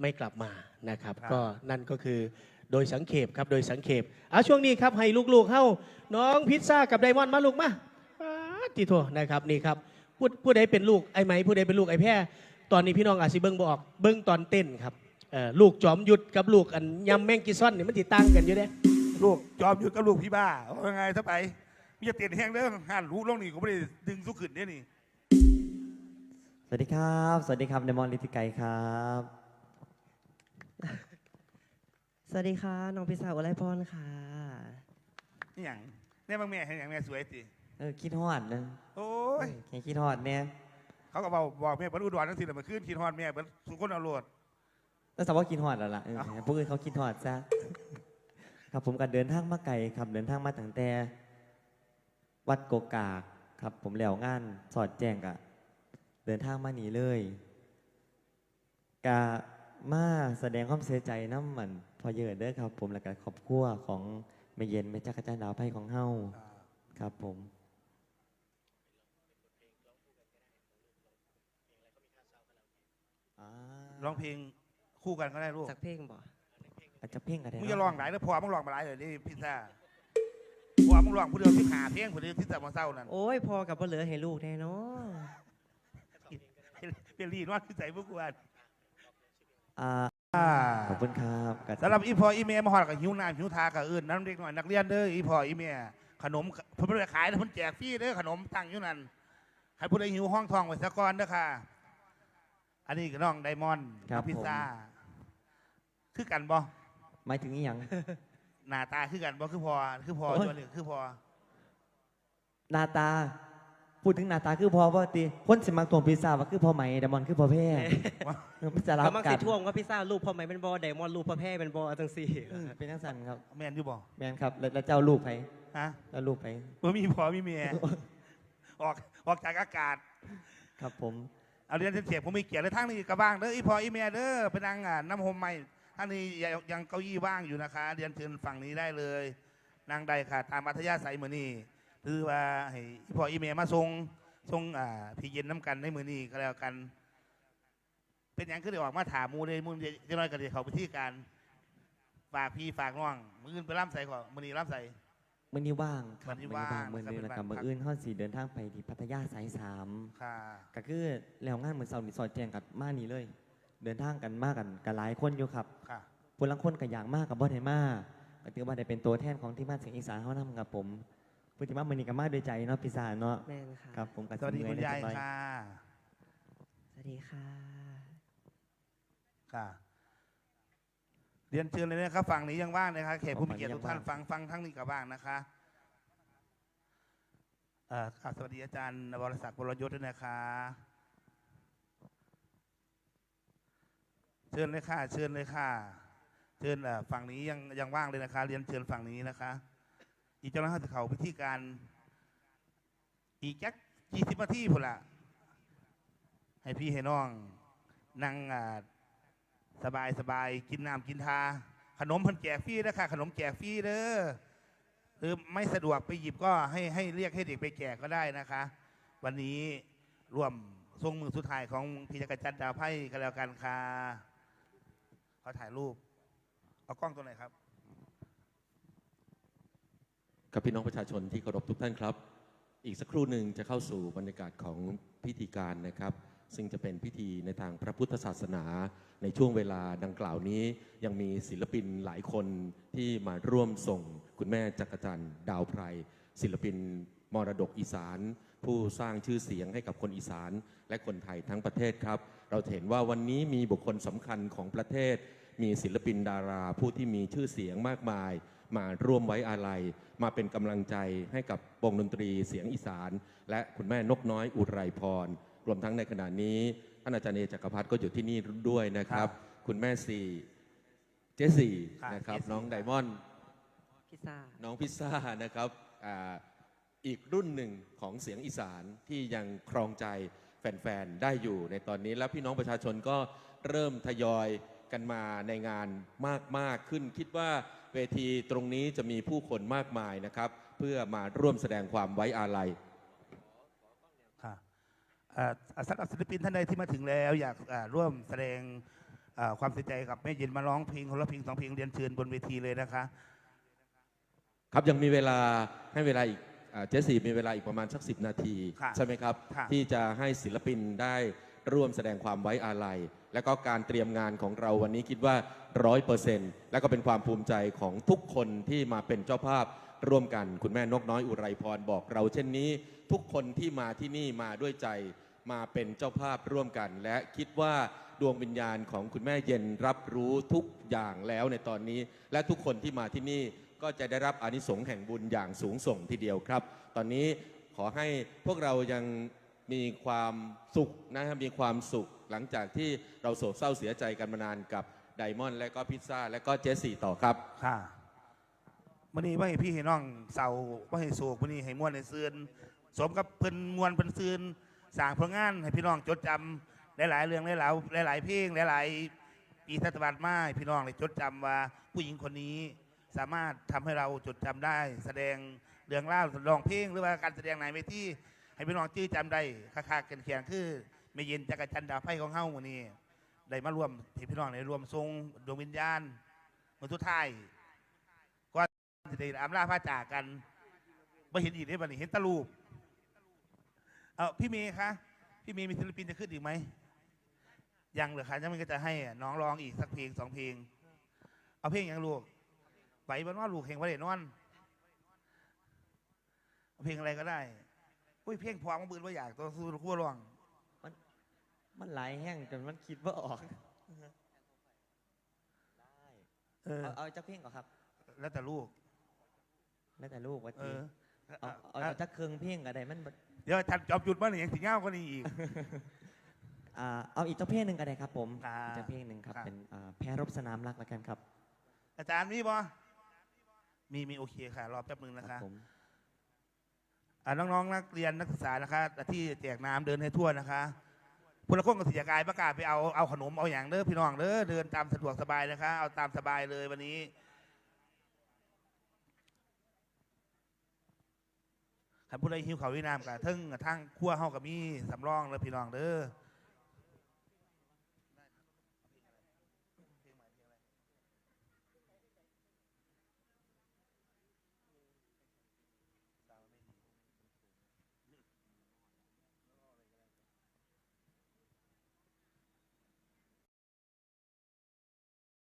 ไม่กลับมานะครับครับ ก็นั่นก็คือโดยสังเขปครับโดยสังเขปอะช่วงนี้ครับให้ลูกๆเข้าน้องพิซซ่ากับไดมอนด์มาลูกมาป๊าดทีโทนะครับนี่ครับผู้ผู้ใดเป็นลูกไอ้ไหมผู้ใดเป็นลูกไอ้แพร่ตอนนี้พี่น้องอาจสิเบิ้งบออกเบิ้งตอนเต้นครับเอ่อลูกจอมหยุดกับลูกอันยำแมงกิซ่อนนี่มันติตั้งกันอยู่เด้ลูกจอมอยู่กับลูกพี่บ้าว่าไงถ้าไปมีจะเตียนแห้งเรื่องหันรู้ลงนี่ก็ไม่ได้ดึงสุขึ้นเนี่ยนี่สวัสดีครับ สวัสดีครับเดมอนลิติไกครับ สวัสดีค่ะน้องพิซซ่าอุไรพรค่ะนี่อย่างแน่บางแม่เห็นอย่างแม่สวยสิเออคิดฮอดนะโอ้ยแค่คิดฮอดเนี่ยเขาก็บอกบอกแม่เปิ้ลอุดรทั้งสิ้นเลยมาขึ้นคิดฮอดแม่เปิ้ลสุกคนเอาโลดแล้วสาวว่าคิดฮอดแล้วล่ะเออเอ้าพวกอื่นเขาคิดฮอดซะครับผมก็เดินทางมาไกลครับเดินทางมาตั้งแต่วัดโกกากครับ ผมแล้วงานสอดแจ้งกะเดินทางมาหนีเลยกะ มาแสดงความเสียใจน้ำมันพอเยอะเด้อครับ ผมแล้วก็ขอบครัวของแม่เย็นแม่จักรจันทร์ดาวไพ่ของเฮาครับผมอ่าร้องเพลงคู่กันก็ได้ลูกสักเพลงบ่อาจจะเพ่งกันได้มึงเนะจะร้องหลายแล้วพอมึงร้องมาหลายเลยนี่พิซซ่าพอมึงร้องผู้เดียวที่หาเพลงผู้เดียวที่แต่มาเศร้านั่นโอ้ยพอกับบ่เหลือให้ลูกแน่เนอนเป็นรีนว่าที่ใส่พวกกูอะ อ่าอ่าขอบคุณครับกับสำหรับอีพออีเมลมาหอดกับหิวน้ำหิวทากับอื่นน้ำเด็กหน่อยนักเรียนเด้ออีพออีเมลขนมเพิ่นไม่ได้ขายนะเพิ่นแจกฟรีเด้อขนมตั้งอยู่นั่นใครผู้ใดหิวห้องทองไว้สะก่อนเด้อค่ะ อันนี้ก็น้องไดมอนด์น้องพิซซ่าคือกันบ่หมายถึงอีหยัง หน้าตาคือกันบ่คือพอคือพอโอ้ย จวนหรือคือพอหนาตา พูดถึงหน้าตาคือพอว่าตีคนสิมักตัวพิซซ่าว่าคือพอไหมเดมอนคือพอแพ้เออมันจะรับเขามักกัสินท่วงว่าพิซซ่ารูปพ่อไหมเป็นบ่ไดมอนด์รูปพ่อแพ้เป็นบ่จังซี่เออเป็นทั้งสันครับแม่นอยู่บ่แมนครับแล้วแล้วเจ้าลูกไปฮะแล้วลูกไปบ่มีพอมีเมียออกออกจากอากาศ ครับผม เอาเรียนเสียงผมมีเกียรติเลยทั้งนี้กระบ้างเด้ออีพออีเมียเด้อไปนั่งอะน้ำโฮมใหม่ท่านนี้ยังยังเก้าอี้ว่างอยู่นะคะ เรียนเชิญฝั่งนี้ได้เลยนั่งได้ค่ะ ตามอัธยาศัยมือนี้ คือว่าให้อีพออีเมียมาทรงทรงอ่าพี่เย็นน้ำกันในมือนี้ก็แล้วกัน เป็นอย่างคือได้ออกมาถามหมูเลยมูลจะน้อยกันเดี๋ยวเขาไปที่การฝากพี่ฝากน้องมืออื่นไปร่ำใส่ก่อนมือนี้ร่ำใส่ มื่อนี้ว่างครับวันนี้ว่างมื่อนี้นะครับแล้วกับเป็นวันมื่ออื่นห้องสี่เดินทางไปที่พัทยาสายสามค่ะก็คือแล้วงานเหมือนเสาร์นี่สอดแจงกับมานี่เลย เดินทางกันมากกันกันหลายคนอยู่ครับค่ะ ผู้ลังคนกับอย่างมากกับบ่ได้มากก็ถือว่าได้เป็นตัวแทนของที่มาเสียงอีสานเขานำกับผม พูดถึงว่ามือนี้กับมาด้วยใจเนาะพิซซ่าเนาะแม่นค่ะ ครับผมกับสวัสดีคุณยายค่ะค่ะ สวัสดีค่ะ ค่ะ เรียนเชิญเลยนะครับฝั่งนี้ยังว่างนะครับเขตผู้มีเกียรติทุกท่านฟังฟังทั้งนี้กับว่างนะคะเอ่อค่ะสวัสดีอาจารย์วรศักดิ์วรยศด้วยนะคะเชิญเลยค่ะ เชิญเลยค่ะ เชิญเอ่อฝั่งนี้ยังยังว่างเลยนะคะ เรียนเชิญฝั่งนี้นะคะ อีกเจ้าหน้าที่เขาพิธีการอีกจักยี่สิบนาทีพุ่นละให้พี่ให้น้อง นั่งอ่าสบายสบายกินน้ำกินทา ขนมพันแจกฟรีนะคะขนมแจกฟรีเด้อหรือไม่สะดวกไปหยิบก็ให้ให้เรียกให้เด็กไปแจกก็ได้นะคะ วันนี้ร่วมทรงมือสุดท้ายของพี่จักรจันทร์ดาวไพ่กันแล้วกันค่ะขอถ่ายรูป เอากล้องตัวไหนครับ กับพี่น้องประชาชนที่เคารพทุกท่านครับ อีกสักครู่หนึ่งจะเข้าสู่บรรยากาศของพิธีการนะครับ ซึ่งจะเป็นพิธีในทางพระพุทธศาสนา ในช่วงเวลาดังกล่าวนี้ ยังมีศิลปินหลายคนที่มาร่วมส่ง คุณแม่จักรจันทร์ดาวไพรศิลปินมรดกอีสาน ผู้สร้างชื่อเสียงให้กับคนอีสาน และคนไทยทั้งประเทศครับ เราเห็นว่าวันนี้มีบุคคลสำคัญของประเทศ มีศิลปินดารา ผู้ที่มีชื่อเสียงมากมาย มาร่วมไว้อาลัย มาเป็นกำลังใจให้กับวงดนตรีเสียงอีสาน และคุณแม่นกน้อยอุไรพร รวมทั้งในขณะนี้ท่านอาจารย์เอจักรพัฒน์ก็อยู่ที่นี่ด้วยนะครับ คุณแม่สี่เจสี่ค่ะนะครับ เจสี่ น้องไดมอนด์พิซซ่า น้องพิซซ่านะครับอาอีกรุ่นหนึ่งของเสียงอีสานที่ยังครองใจแฟน ๆ ได้อยู่ในตอนนี้แล้วพี่น้องประชาชนก็เริ่มทยอย กันมาในงานมากมาก ๆ ขึ้น คิดว่าเวทีตรงนี้จะมีผู้คนมากมายนะครับ เพื่อมาร่วมแสดงความไว้อาลัยค่ะเอ่อสำหรับศิลปินท่านใดที่มาถึงแล้ว อยากอ่าร่วมแสดงเอ่อความเสียใจกับแม่เย็นมาร้องเพลงคนละเพลงสองเพลงเรียนเชิญบนเวทีเลยนะคะ ครับยังมีเวลาให้เวลาอีกอ่าเจสสี่มีเวลาอีกประมาณสักสินาทีค่ะใช่ไหมครับค่ะที่จะให้ศิลปินได้ร่วมแสดงความไว้อาลัย และก็การเตรียมงานของเราวันนี้คิดว่าร้อยเปอร์เซ็นต์และก็เป็นความภูมิใจของทุกคนที่มาเป็นเจ้าภาพร่วมกันคุณแม่นกน้อยอุไรพรบอกเราเช่นนี้ ทุกคนที่มาที่นี่มาด้วยใจมาเป็นเจ้าภาพร่วมกัน และคิดว่าดวงวิญญาณของคุณแม่เย็นรับรู้ทุกอย่างแล้วในตอนนี้ และทุกคนที่มาที่นี่ก็จะได้รับอานิสงส์แห่งบุญอย่างสูงส่งทีเดียวครับ ตอนนี้ขอให้พวกเรายังมีความสุขนะครับมีความสุข หลังจากที่เราโศกเศร้าเสียใจกันมานานกับไดมอนด์และก็พิซซ่าและก็เจสซี่ต่อครับ ค่ะวันนี้ว่าให้พี่ให้น้องเสาว่าให้โศกวันนี้ให้มวนให้ซืนสมกับเพิ่นมวนเพิ่นซืนสร้างผลงานให้พี่น้องจดจำหลายๆเรื่องหลายๆหลายๆเพลงหลายๆปีศตวรรษมาให้พี่น้องได้จดจำว่าผู้หญิงคนนี้ สามารถทำให้เราจดจำได้ แสดงเรื่องเล่าวร้องเพลงหรือว่าการแสดงไหนเวทีให้พี่น้องจื้อจำได้ค่าๆเขียนๆคือ ไม่เย็นจักรจันดาไพ่ของเฮาวันนี้ได้มารวมให้พี่น้องได้รวมทรงดวงวิญญาณมือทุกท้ายจะได้อำลาพระจากกันไม่เห็นอีกได้บัดนี้เห็นตะลูปเออพี่เมย์คะพี่เมย์มีศิลปินจะขึ้นอีกไหมยังเหรอคะยังไม่ก็จะให้น้องร้องอีกสักเพลงสองเพลง เอาเพลงยังลูกไหวบ้านว่าลูกเพลงว่าเด็นอนเอาเพลงอะไรก็ได้อุ้ยเพลงพอมาบืนว่าอยากตัวสู้คู่ร้อง มันหลายแห้งจนมันคิดว่าออกเออเอาเอาจักเพลงก่อนครับ แล้วแต่ลูก แล้วแต่ลูกว่าเอจีอเอาเอาเอาจักเครื่องเพลงก็ได้มันบ่เดี๋ยวทันจอบจุดมาหนึ่งสิเงาก็นี่อีก อ่าเอาอีกจักเพลงหนึ่งก็ได้ครับ ผมอ่าอีกจักเพลงหนึ่งครับครับ เป็นอ่าแพ้รบสนามรักแล้วกันครับอาจารย์มีบ่มีมีโอเคค่ะ รอแป๊บนึงนะครัคะบผมอ่าน้องๆนักเรียนนักศึกษานะคะที่แจกน้ำเดินให้ทั่วนะคะ พลคนกับศิยกายประกาศไปเอาเอาขนมเอาอย่างเด้อพี่น้องเด้อเดินตามสะดวกสบายนะคะเอาตามสบายเลยวันนี้ ขันผู้ใดหิวเขาววินามกับทั้งทั้งขั้วเฮากับมีสำรองแล้วพี่น้องเด้อ